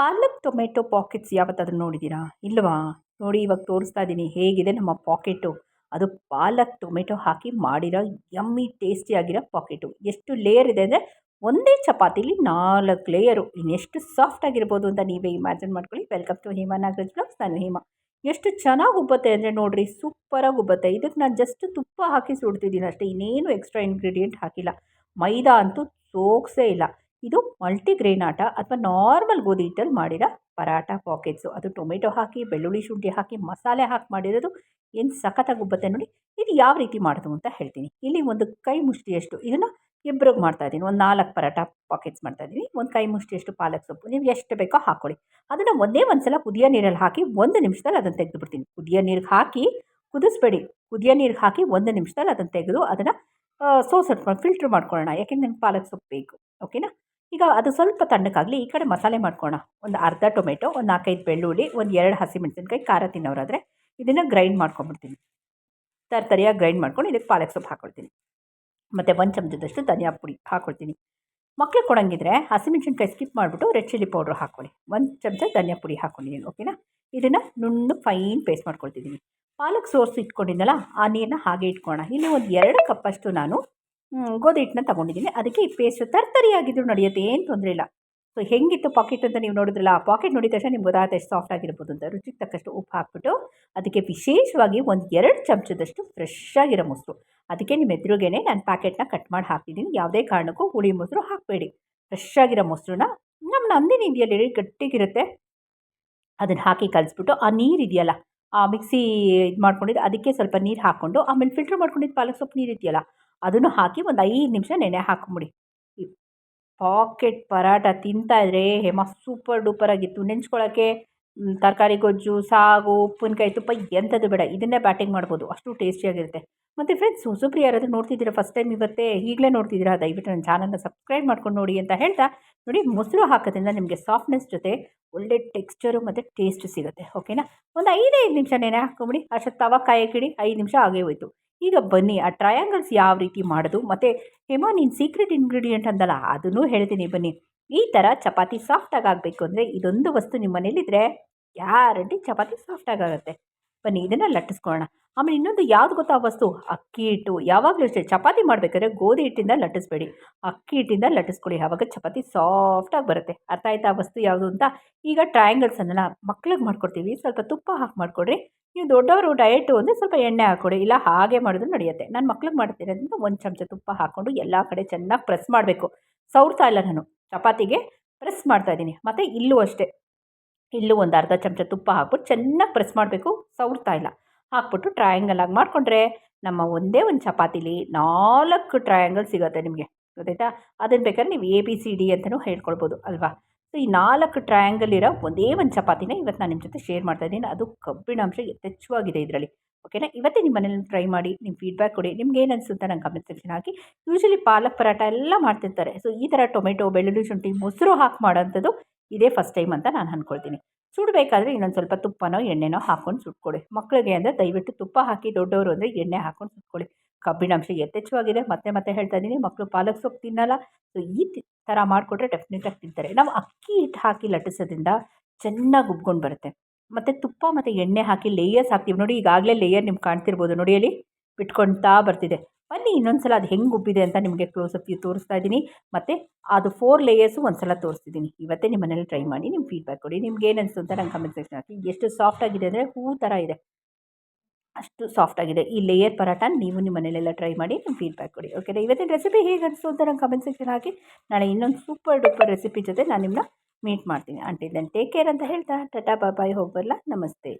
ಪಾಲಕ್ tomato pockets ಯಾವತ್ತಾದರೂ ನೋಡಿದ್ದೀರಾ? ಇಲ್ವಾ? ನೋಡಿ, ಇವಾಗ ತೋರಿಸ್ತಾ ಇದ್ದೀನಿ. ಹೇಗಿದೆ ನಮ್ಮ ಪಾಕೆಟು? ಅದು ಪಾಲಕ್ ಟೊಮೆಟೊ ಹಾಕಿ ಮಾಡಿರೋ ಯಮ್ಮಿ ಟೇಸ್ಟಿಯಾಗಿರೋ ಪಾಕೆಟು. ಎಷ್ಟು ಲೇಯರ್ ಇದೆ ಅಂದರೆ ಒಂದೇ ಚಪಾತಿಲಿ ನಾಲ್ಕು ಲೇಯರು. ಇನ್ನೆಷ್ಟು ಸಾಫ್ಟ್ ಆಗಿರ್ಬೋದು ಅಂತ ನೀವೇ ಇಮ್ಯಾಜಿನ್ ಮಾಡ್ಕೊಳ್ಳಿ. Welcome to Hema Nagaraj blogs. ನಾನು ಹಿಮಾ. ಎಷ್ಟು ಚೆನ್ನಾಗಿ ಉಬ್ಬತ್ತೆ ಅಂದರೆ ನೋಡಿರಿ, ಸೂಪರಾಗಿ ಉಬ್ಬತ್ತೆ. ಇದಕ್ಕೆ ನಾನು ಜಸ್ಟ್ ತುಪ್ಪ ಹಾಕಿ ಸುಡ್ತಿದ್ದೀನಿ ಅಷ್ಟೇ. ಇನ್ನೇನು ಎಕ್ಸ್ಟ್ರಾ ಇಂಗ್ರೀಡಿಯೆಂಟ್ ಹಾಕಿಲ್ಲ. ಮೈದಾ ಅಂತೂ ಸೋಕ್ಸೇ ಇಲ್ಲ. ಇದು ಮಲ್ಟಿಗ್ರೇನ್ ಆಟ ಅಥವಾ ನಾರ್ಮಲ್ ಗೋಧಿ ಹಿಟ್ಟಲ್ಲಿ ಮಾಡಿರೋ ಪರಾಟ ಪಾಕೆಟ್ಸು ಅದು ಟೊಮೆಟೊ ಹಾಕಿ, ಬೆಳ್ಳುಳ್ಳಿ ಶುಂಠಿ ಹಾಕಿ, ಮಸಾಲೆ ಹಾಕಿ ಮಾಡಿರೋದು ಏನು ಸಖತ್ತಾಗಿ ಉಬ್ಬುತ್ತೆ ನೋಡಿ, ಇದು ಯಾವ ರೀತಿ ಮಾಡೋದು ಅಂತ ಹೇಳ್ತೀನಿ. ಇಲ್ಲಿ ಒಂದು ಕೈ ಮುಷ್ಟಿಯಷ್ಟು ಇದನ್ನು ಇಬ್ಬರಿಗೆ ಮಾಡ್ತಾಯಿದ್ದೀನಿ ಒಂದು ನಾಲ್ಕು ಪರಾಟ ಪಾಕೆಟ್ಸ್ ಮಾಡ್ತಾಯಿದ್ದೀನಿ ಒಂದು ಕೈ ಮುಷ್ಟಿಯಷ್ಟು ಪಾಲಕ್ ಸೊಪ್ಪು. ನೀವು ಎಷ್ಟು ಬೇಕೋ ಹಾಕ್ಕೊಳ್ಳಿ ಅದನ್ನು ಒಂದೇ ಒಂದು ಸಲ ಕುದಿಯೋ ನೀರಲ್ಲಿ ಹಾಕಿ ಒಂದು ನಿಮಿಷದಲ್ಲಿ ಅದನ್ನು ತೆಗೆದು ಬಿಡ್ತೀನಿ ಕುದಿಯೋ ನೀರಿಗೆ ಹಾಕಿ ಕುದಿಸ್ಬೇಡಿ. ಕುದಿಯೋ ನೀರಿಗೆ ಹಾಕಿ ಒಂದು ನಿಮಿಷದಲ್ಲಿ ಅದನ್ನು ತೆಗೆದು ಅದನ್ನು ಸೋಸಿಟ್ಕೊಂಡು ಫಿಲ್ಟ್ರ್ ಮಾಡ್ಕೊಳ್ಳೋಣ. ಯಾಕೆಂದ್ರೆ ನನಗೆ ಪಾಲಕ್ ಸೊಪ್ಪು ಬೇಕು. ಓಕೆನಾ ಈಗ ಅದು ಸ್ವಲ್ಪ ತಣ್ಣಕ್ಕಾಗಲಿ ಈ ಕಡೆ ಮಸಾಲೆ ಮಾಡ್ಕೋಣ. ಒಂದು ಅರ್ಧ ಟೊಮೆಟೊ, ಒಂದು ನಾಲ್ಕೈದು ಬೆಳ್ಳುಳ್ಳಿ, ಒಂದು ಎರಡು ಹಸಿಮೆಣಸಿನ್ಕಾಯಿ ಖಾರ ತಿನ್ನೋರಾದರೆ ಇದನ್ನು ಗ್ರೈಂಡ್ ಮಾಡ್ಕೊಂಬಿಡ್ತೀನಿ. ತರ್ತರಿಯಾಗಿ ಗ್ರೈಂಡ್ ಮಾಡ್ಕೊಂಡು ಇದಕ್ಕೆ ಪಾಲಕ್ ಸೊಪ್ಪು ಹಾಕ್ಕೊಳ್ತೀನಿ ಮತ್ತು ಒಂದು ಚಮಚದಷ್ಟು ಧನಿಯಾ ಪುಡಿ ಹಾಕ್ಕೊಳ್ತೀನಿ ಮಕ್ಳಿಗೆ ಕೊಡೋಂಗಿದ್ರೆ ಹಸಿಮೆಣ್ಸಿನ್ಕಾಯಿ ಸ್ಕಿಪ್ ಮಾಡಿಬಿಟ್ಟು ರೆಡ್ ಚಿಲ್ಲಿ ಪೌಡ್ರ್ ಹಾಕ್ಕೊಳ್ಳಿ ಒಂದು ಚಮಚ ಧನಿಯಾ ಪುಡಿ ಹಾಕ್ಕೊಂಡಿದ್ದೀನಿ ಓಕೆನಾ ಇದನ್ನು ನುಣ್ಣು ಫೈನ್ ಪೇಸ್ಟ್ ಮಾಡ್ಕೊಳ್ತಿದ್ದೀನಿ. ಪಾಲಕ್ ಸೋರ್ಸ್ ಇಟ್ಕೊಂಡಿದ್ದಲ್ಲ ಆ ನೀರನ್ನ ಹಾಗೆ ಇಟ್ಕೊಳ್ಳೋಣ ಇಲ್ಲಿ ಒಂದು ಎರಡು ಕಪ್ಪಷ್ಟು ನಾನು ಗೋಧಿ ಹಿಟ್ಟನ್ನ ತಗೊಂಡಿದ್ದೀನಿ. ಅದಕ್ಕೆ ಈ ಪೇಸ್ಟ್ ತರ್ತರಿಯಾಗಿದ್ದರೂ ನಡೆಯುತ್ತೆ ಏನು ತೊಂದರೆ ಇಲ್ಲ. ಸೊ ಹೆಂಗಿತ್ತು ಪಾಕೆಟ್ ಅಂತ ನೀವು ನೋಡಿದ್ರಲ್ಲ, ಆ ಪಾಕೆಟ್ ನೋಡಿದ ತಕ್ಷಣ ನಿಮ್ಗೆ ಗೊತ್ತಾಗುತ್ತೆ ಸಾಫ್ಟ್ ಆಗಿರ್ಬೋದು ಅಂತ. ರುಚಿಗೆ ತಕ್ಕಷ್ಟು ಉಪ್ಪು ಹಾಕ್ಬಿಟ್ಟು, ಅದಕ್ಕೆ ವಿಶೇಷವಾಗಿ ಒಂದು ಎರಡು ಚಮಚದಷ್ಟು ಫ್ರೆಶ್ ಆಗಿರೋ ಮೊಸರು. ಅದಕ್ಕೆ ನಿಮ್ಮ ಎದುರುಗೇನೆ ನಾನು ಪ್ಯಾಕೆಟ್ನ ಕಟ್ ಮಾಡಿ ಹಾಕ್ತಿದ್ದೀನಿ. ಯಾವುದೇ ಕಾರಣಕ್ಕೂ ಹುಳಿ ಮೊಸರು ಹಾಕಬೇಡಿ. ಫ್ರೆಶ್ ಆಗಿರೋ ಮೊಸರನ್ನ ನಮ್ಮ ನಂದಿನ ಇದೆಯಲ್ಲ ಗಟ್ಟಿಗಿರುತ್ತೆ. ಅದನ್ನು ಹಾಕಿ ಕಲಿಸ್ಬಿಟ್ಟು, ಆ ನೀರು ಇದೆಯಲ್ಲ, ಆ ಮಿಕ್ಸಿ ಇದು ಮಾಡ್ಕೊಂಡಿದ್ದು, ಅದಕ್ಕೆ ಸ್ವಲ್ಪ ನೀರು ಹಾಕ್ಕೊಂಡು, ಆಮೇಲೆ ಫಿಲ್ಟ್ರ್ ಮಾಡ್ಕೊಂಡಿದ್ದು ಪಾಲಕ್ ಸೊಪ್ಪು ನೀರು ಇದೆಯಲ್ಲ ಅದನ್ನು ಹಾಕಿ ಒಂದು ಐದು ನಿಮಿಷ ನೆನೆ ಹಾಕೊಂಬಿಡಿ. ಈ ಪಾಕೆಟ್ ಪರಾಟ ತಿಂತಾಯಿದ್ರೆ ಹೇಮ ಸೂಪರ್ ಡೂಪರ್ ಆಗಿತ್ತು. ನೆಂಚ್ಕೊಳ್ಳೋಕ್ಕೆ ತರಕಾರಿ, ಗೊಜ್ಜು, ಸಾಗು, ಉಪ್ಪಿನಕಾಯಿ, ತುಪ್ಪ ಎಂಥದ್ದು ಬೇಡ. ಇದನ್ನೇ ಬ್ಯಾಟಿಂಗ್ ಮಾಡ್ಬೋದು. ಅಷ್ಟು ಟೇಸ್ಟಿಯಾಗಿರುತ್ತೆ ಮತ್ತು ಫ್ರೆಂಡ್ಸ್ ಹೊಸಬ್ರು ಯಾರಾದರೂ ನೋಡ್ತಿದ್ದೀರಾ ಫಸ್ಟ್ ಟೈಮ್ ಇವತ್ತೇ? ಈಗಲೇ ನೋಡ್ತಿದ್ದೀರಾ? ದಯವಿಟ್ಟು ನನ್ನ ಚಾನಲ್ನ ಸಬ್ಸ್ಕ್ರೈಬ್ ಮಾಡ್ಕೊಂಡು ನೋಡಿ ಅಂತ ಹೇಳ್ತಾ ನೋಡಿ, ಮೊಸರು ಹಾಕೋದ್ರಿಂದ ನಿಮಗೆ ಸಾಫ್ಟ್ನೆಸ್ ಜೊತೆ ಒಳ್ಳೆ ಟೆಕ್ಸ್ಚರು ಮತ್ತು ಟೇಸ್ಟ್ ಸಿಗುತ್ತೆ. ಓಕೆನಾ ಒಂದು ಐದೈದು ನಿಮಿಷ ನೆನೆ ಹಾಕೊಂಬಿಡಿ ಅಷ್ಟು ತವ ಕಾಯಕ್ಕಿಡಿ ಐದು ನಿಮಿಷ ಆಗೇ ಹೋಯ್ತು. ಈಗ ಬನ್ನಿ, ಆ ಟ್ರಯಾಂಗಲ್ಸ್ ಯಾವ ರೀತಿ ಮಾಡೋದು? ಮತ್ತು ಹೇಮಾ, ನೀನು ಸೀಕ್ರೆಟ್ ಇಂಗ್ರೀಡಿಯೆಂಟ್ ಅಂದಲ್ಲ, ಅದನ್ನು ಹೇಳ್ತೀನಿ ಬನ್ನಿ. ಈ ಥರ ಚಪಾತಿ ಸಾಫ್ಟಾಗಿ ಆಗಬೇಕು ಅಂದರೆ ಇದೊಂದು ವಸ್ತು ನಿಮ್ಮ ಮನೇಲಿದ್ದರೆ ಗ್ಯಾರಂಟಿ ಚಪಾತಿ ಸಾಫ್ಟಾಗಿ ಆಗುತ್ತೆ. ಬನ್ನಿ, ಇದನ್ನು ಲಟ್ಟಿಸ್ಕೊಳ್ಳೋಣ. ಆಮೇಲೆ ಇನ್ನೊಂದು ಯಾವ್ದು ಗೊತ್ತಾ ವಸ್ತು? ಅಕ್ಕಿ ಹಿಟ್ಟು. ಯಾವಾಗಲೂ ಅಷ್ಟೇ. ಚಪಾತಿ ಮಾಡಬೇಕಾದ್ರೆ ಗೋಧಿ ಹಿಟ್ಟಿಂದ ಲಟ್ಟಿಸ್ಬೇಡಿ. ಅಕ್ಕಿ ಹಿಟ್ಟಿಂದ ಲಟ್ಟಿಸ್ಕೊಳ್ಳಿ. ಆವಾಗ ಚಪಾತಿ ಸಾಫ್ಟಾಗಿ ಬರುತ್ತೆ. ಅರ್ಥ ಆಯ್ತಾ ವಸ್ತು ಯಾವುದು ಅಂತ? ಈಗ ಟ್ರಯಾಂಗಲ್ಸ್ ಅನ್ನಲ್ಲ, ಮಕ್ಳಿಗೆ ಮಾಡ್ಕೊಡ್ತೀವಿ. ಸ್ವಲ್ಪ ತುಪ್ಪ ಹಾಕಿ ಮಾಡಿಕೊಡ್ರಿ. ನೀವು ದೊಡ್ಡವರು ಡಯಟು ಅಂದರೆ ಸ್ವಲ್ಪ ಎಣ್ಣೆ ಹಾಕ್ಕೊಡಿ ಇಲ್ಲ ಹಾಗೆ ಮಾಡಿದ್ರು ನಡೆಯುತ್ತೆ. ನಾನು ಮಕ್ಳಿಗೆ ಮಾಡ್ತಿರೋದ್ರಿಂದ ಒಂದು ಚಮಚ ತುಪ್ಪ ಹಾಕ್ಕೊಂಡು ಎಲ್ಲ ಕಡೆ ಚೆನ್ನಾಗಿ ಪ್ರೆಸ್ ಮಾಡಬೇಕು. ಸೌರ್ತಾ ಇಲ್ಲ ನಾನು. ಚಪಾತಿಗೆ ಪ್ರೆಸ್ ಮಾಡ್ತಾ ಇದ್ದೀನಿ. ಮತ್ತು ಇಲ್ಲೂ ಅಷ್ಟೇ. ಇಲ್ಲೂ ಒಂದು ಅರ್ಧ ಚಮಚ ತುಪ್ಪ ಹಾಕ್ಬಿಟ್ಟು ಚೆನ್ನಾಗಿ ಪ್ರೆಸ್ ಮಾಡಬೇಕು. ಸೌರ್ತಾ ಇಲ್ಲ. ಹಾಕ್ಬಿಟ್ಟು ಟ್ರಯಾಂಗಲ್ ಆಗಿ ಮಾಡಿಕೊಂಡ್ರೆ ನಮ್ಮ ಒಂದೇ ಒಂದು ಚಪಾತಿಲಿ ನಾಲ್ಕು ಟ್ರಯಾಂಗಲ್ ಸಿಗುತ್ತೆ ನಿಮಗೆ. ಗೊತ್ತಾಯ್ತಾ? ಅದನ್ನು ಬೇಕಾದ್ರೆ ನೀವು ಎ ಬಿ ಸಿ ಡಿ ಅಂತಲೂ ಹೇಳ್ಕೊಳ್ಬೋದು, ಅಲ್ವಾ? ಸೊ ಈ ನಾಲ್ಕು ಟ್ರಯಾಂಗಲ್ ಇರೋ ಒಂದೇ ಒಂದು ಚಪಾತಿನ ಇವತ್ತು ನಾನು ನಿಮ್ಮ ಜೊತೆ ಶೇರ್ ಮಾಡ್ತಾ ಇದ್ದೀನಿ. ಅದು ಕಬ್ಬಿಣಾಂಶ ಯಥೇಚ್ಛವಾಗಿದೆ ಇದರಲ್ಲಿ. ಓಕೆನಾ ಇವತ್ತೇ ನಿಮ್ಮ ಮನೇಲಿ ಟ್ರೈ ಮಾಡಿ ನಿಮ್ಮ ಫೀಡ್ಬ್ಯಾಕ್ ಕೊಡಿ. ನಿಮ್ಗೆ ಏನು ಅನಿಸುತ್ತೆ ನಂಗೆ ಕಮೆಂಟ್ ಸೆಕ್ಷನ್ ಹಾಕಿ. ಯೂಶಲಿ ಪಾಲಕ್ ಪರಾಟ ಎಲ್ಲ ಮಾಡ್ತಿರ್ತಾರೆ. ಸೊ ಈ ಥರ ಟೊಮೆಟೊ, ಬೆಳ್ಳುಳ್ಳಿ ಶುಂಠಿ, ಮೊಸರು ಹಾಕಿ ಮಾಡೋಂಥದ್ದು ಇದೇ ಫಸ್ಟ್ ಟೈಮ್ ಅಂತ ನಾನು ಅಂದ್ಕೊಳ್ತೀನಿ ಸುಡಬೇಕಾದ್ರೆ ಇನ್ನೊಂದು ಸ್ವಲ್ಪ ತುಪ್ಪನೋ, ಎಣ್ಣೆನೋ ಹಾಕ್ಕೊಂಡು ಸುಟ್ಕೊಳ್ಳಿ ಮಕ್ಕಳಿಗೆ ಅಂದರೆ ದಯವಿಟ್ಟು ತುಪ್ಪ ಹಾಕಿ ದೊಡ್ಡವರು ಅಂದರೆ ಎಣ್ಣೆ ಹಾಕ್ಕೊಂಡು ಸುಟ್ಕೊಳ್ಳಿ ಕಬ್ಬಿಣಾಂಶ ಯಥೇಚ್ಛವಾಗಿದೆ. ಮತ್ತೆ ಮತ್ತೆ ಹೇಳ್ತಾ ಇದ್ದೀನಿ ಮಕ್ಕಳು ಪಾಲಕ್ ಸೊಪ್ಪು ತಿನ್ನಲ್ಲ. ಸೊ ಈ ಥರ ಮಾಡಿಕೊಟ್ರೆ ಡೆಫಿನೆಟಾಗಿ ತಿಂತಾರೆ. ನಾವು ಅಕ್ಕಿ ಹಿಟ್ಟು ಹಾಕಿ ಲಟ್ಟಿಸೋದ್ರಿಂದ ಚೆನ್ನಾಗಿ ಉಬ್ಕೊಂಡು ಬರುತ್ತೆ. ಮತ್ತು ತುಪ್ಪ ಮತ್ತು ಎಣ್ಣೆ ಹಾಕಿ ಲೇಯರ್ಸ್ ಹಾಕ್ತೀವಿ. ನೋಡಿ, ಈಗಾಗಲೇ ಲೇಯರ್ ನಿಮ್ಗೆ ಕಾಣ್ತಿರ್ಬೋದು. ನೋಡಿ, ಅಲ್ಲಿ. ಬಿಟ್ಕೊಳ್ತಾ ಬರ್ತಿದೆ. ಬನ್ನಿ, ಇನ್ನೊಂದ್ಸಲ ಅದು ಹೆಂಗೆ ಉಬ್ಬಿದೆ ಅಂತ ನಿಮಗೆ ಕ್ಲೋಸಪ್ ತೋರಿಸ್ತಾ ಇದ್ದೀನಿ. ಮತ್ತು ಅದು ಫೋರ್ ಲೇಯರ್ಸು ಒಂದು ಸಲ ತೋರಿಸ್ತಿದ್ದೀನಿ. ಇವತ್ತೇ ನಿಮ್ಮ ಮನೇಲಿ ಟ್ರೈ ಮಾಡಿ ನಿಮ್ಮ ಫೀಡ್ಬ್ಯಾಕ್ ಕೊಡಿ. ನಿಮ್ಗೆ ಏನು ಅನಿಸ್ತು ಅಂತ ನಂಗೆ ಕಮೆಂಟ್ ಸೆಕ್ಷನ್ ಹಾಕಿ. ಎಷ್ಟು ಸಾಫ್ಟ್ ಆಗಿದೆ ಅಂದರೆ ಹೂ ಥರ ಇದೆ. ಅಷ್ಟು ಸಾಫ್ಟ್ ಆಗಿದೆ. ಈ ಲೇಯರ್ ಪರಾಟ ನೀವು ನಿಮ್ಮ ಮನೇಲೆಲ್ಲ ಟ್ರೈ ಮಾಡಿ ನಿಮ್ಮ ಫೀಡ್ಬ್ಯಾಕ್ ಕೊಡಿ. ಓಕೆ ಇವತ್ತಿನ ರೆಸಿಪಿ ಹೇಗೆ ಅನಿಸ್ತು ಅಂತ ನಂಗೆ ಕಮೆಂಟ್ ಸೆಕ್ಷನ್ ಹಾಕಿ. ನಾಳೆ ಇನ್ನೊಂದು ಸೂಪರ್ ಡೂಪರ್ ರೆಸಿಪಿ ಜೊತೆ ನಾನು ನಿಮ್ಮನ್ನ ಮೀಟ್ ಮಾಡ್ತೀನಿ. ಆಂಟಿ ದೆನ್ ಟೇಕ್ ಕೇರ್ ಅಂತ ಹೇಳ್ತಾ, ಟಟಾ ಬಾಬಾಯ್ ಹೋಗಿ ಬರಲ್ಲ ನಮಸ್ತೆ.